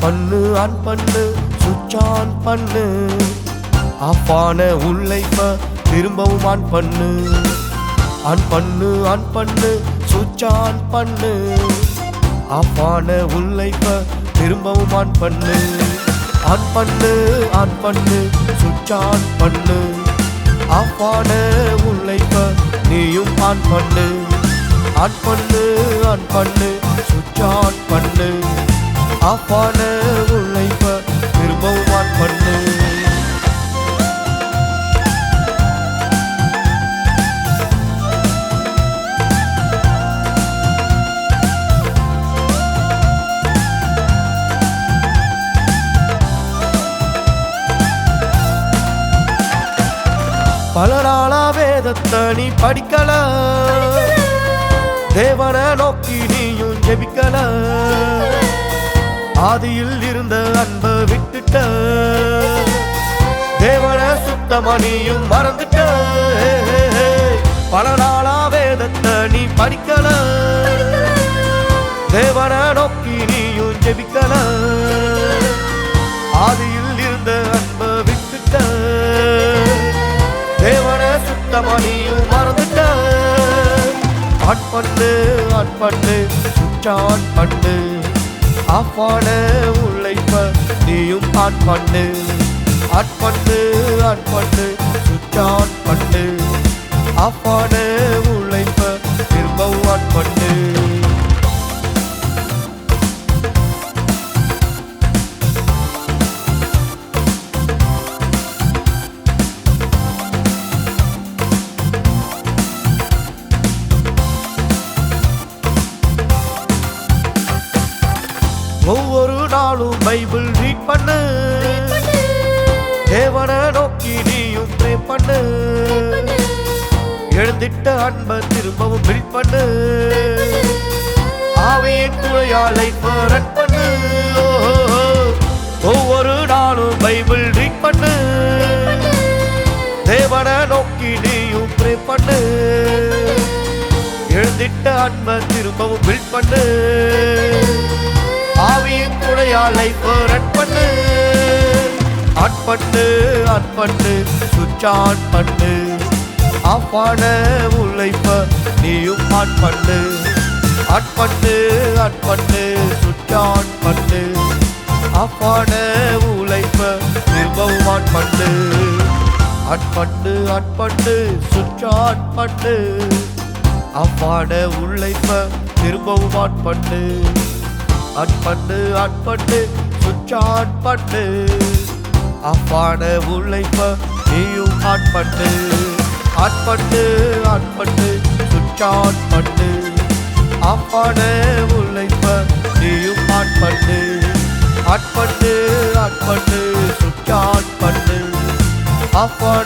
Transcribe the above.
பண்ணு ஆன் பண்ணு சுவிட்ச் ஆன் பண்ணு. ஆஃப் ஆன திரும்பவும் ஆன் பண்ணு. ஆன் பண்ணு ஆன் பண்ணு சுவிட்ச் ஆன் பண்ணு. ஆஃப் ஆன உழைப்ப திரும்பவும் ஆன் பண்ணு. ஆன் பண்ணு ஆன் பண்ணு சுவிட்ச் ஆன் பண்ணு. ஆஃப் ஆன உழைப்ப நீயும் ஆன் பண்ணு. ஆன் பண்ணு ஆன் பண்ணு சுவிட்ச் ஆன் பண்ணு. ஆஃப் ஆன உழைப்ப திரும்பவும் ஆன் பண்ணு. பல நாளா வேதத்தை நீ படிக்கல. தேவனை நோக்கி நீயும் ஜெபிக்கல. ஆதியில் இருந்த அன்ப விட்டுட்ட. தேவனை சுத்தமா நீயும் மறந்துட்ட. பல நாளா வேதத்தை நீ படிக்கல. தேவனை நோக்கி நீயும் ஜெபிக்கல. ஆதியில் இருந்த அன்ப விட்டுட்ட. தேவனை சுத்தமா நீயும் மறந்துட்ட. ஆன் பண்ணு ஆன் பண்ணு சுவிட்ச் ஆன் பண்ணு. ஆஃப் உழைப்ப நீயும் ஆன் பண்ணு. ஆன் பண்ணு ஆன் பண்ணு சுவிட்ச் பண்ணு. ஆஃப் நாளும் பைபிள் ரீட் பண்ணு. தேவனை நோக்கி நீயும் ப்ரே பண்ணு. எழுந்திட்ட அன்பை திரும்பவும் பில் பண்ணு. ஆவியின் துணையாலை ரன் பண்ணு. ஒவ்வொரு நாளும் பைபிள் ரீட் பண்ணு. தேவனை நோக்கி நீயும் ப்ரே பண்ணு. எழுந்திட்ட அன்பை திரும்பவும் பில் பண்ணு. ஆவியின் துணையாலை புரட்பட்டு பண்ணு. அட்பட்டு பண்ணு பண்ணு. சுவிட்ச் ஆன் பண்ணு உழைப்ப நீயும் ஆன் பண்ணு. ஆன் பண்ணு ஆன் பண்ணு. சுவிட்ச் ஆன் பண்ணு உழைப்ப திரும்பவும் ஆட்பட்டு பண்ணு அட்பட்டு சுற்றாட்பட்டு ஆன் உழைப்ப திரும்பவும் ஆட்பட்டு அட்பட்டு அட்பட்டு பண்ணு அப்பாட உழைப்ப நீயும் ஆன் பண்ணு ஆன் பண்ணு அப்பாட உழைப்ப நீயும் ஆன் பண்ணு ஆன் பண்ணு அப்பாட